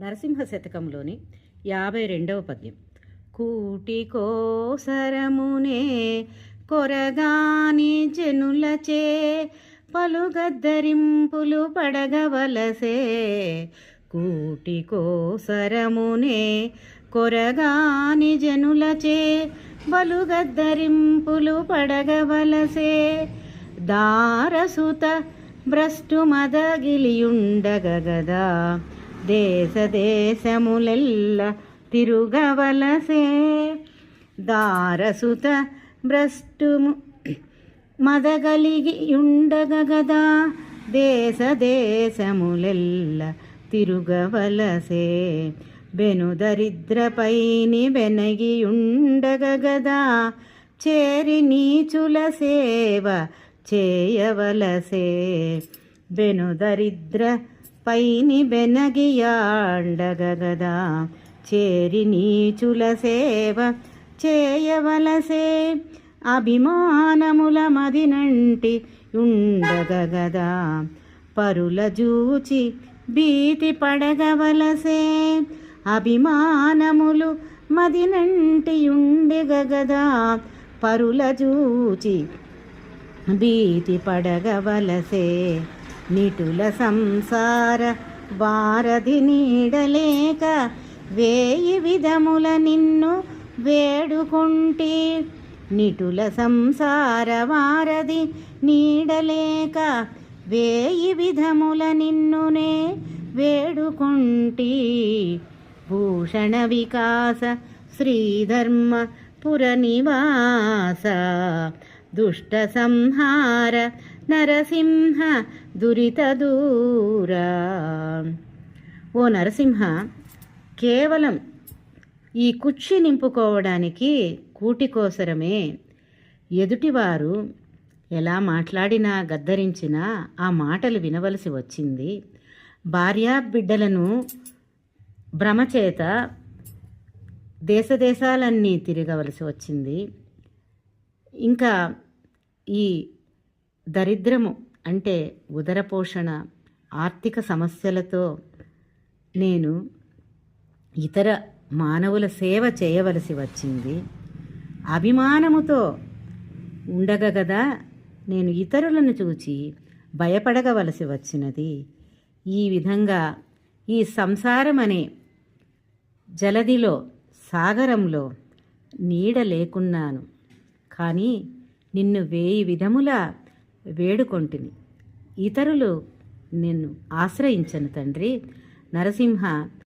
నరసింహ శతకంలోని యాభై రెండవ పద్యం. కూటి కోసరమునే కొరగాని జనులచే పలుగద్దరింపులు పడగవలసే కూటి కోసరమునే కొరగాని జనులచే బలుగద్దరింపులు పడగవలసే దారసుత భ్రష్టు మదగిలియుండగగదా దేశ దేశములెల్ల తిరుగవలసే. దారసుత భ్రష్టుము మదగలిగి ఉండగగదా దేశ దేశములెల్ల తిరుగవలసే. బెనుదరిద్రపైని బెనగి ఉండగగదా చేరి నీచుల సేవ చేయవలసే. బెనుదరిద్ర పైని బెనగియాండగగదా చేరి నీచుల సేవ చేయవలసే. అభిమానముల మదినంటి ఉండగదా పరుల జూచి భీతి పడగవలసే. అభిమానములు మదినంటి ఉండగగదా పరుల జూచి భీతి పడగవలసే. నిటుల సంసార వారధి నీడలేక వేయి విధముల నిన్ను వేడుకుంటే. నిటుల సంసార వారధి నీడలేక వేయి విధముల నిన్నునే వేడుకుంటీ. భూషణ వికాస శ్రీధర్మ పురనివాస దుష్ట సంహార నరసింహ దురిత దూరా. ఓ నరసింహ కేవలం ఈ కుచ్చి నింపుకోవడానికి కూటి కోసరమే ఎదుటివారు ఎలా మాట్లాడినా గద్దరించినా ఆ మాటలు వినవలసి వచ్చింది. భార్యా బిడ్డలను భ్రమచేత దేశదేశాలన్నీ తిరగవలసి వచ్చింది. ఇంకా ఈ దరిద్రము అంటే ఉదరపోషణ ఆర్థిక సమస్యలతో నేను ఇతర మానవుల సేవ చేయవలసి వచ్చింది. అభిమానముతో ఉండగగదా నేను ఇతరులను చూచి భయపడగవలసి వచ్చినది. ఈ విధంగా ఈ సంసారం అనే జలదిలో సాగరంలో నీడ లేకున్నాను. కానీ నిన్ను వేయి విధములా వేడుకొంటిని ఇతరులు నిన్ను ఆశ్రయించను తండ్రి. నరసింహ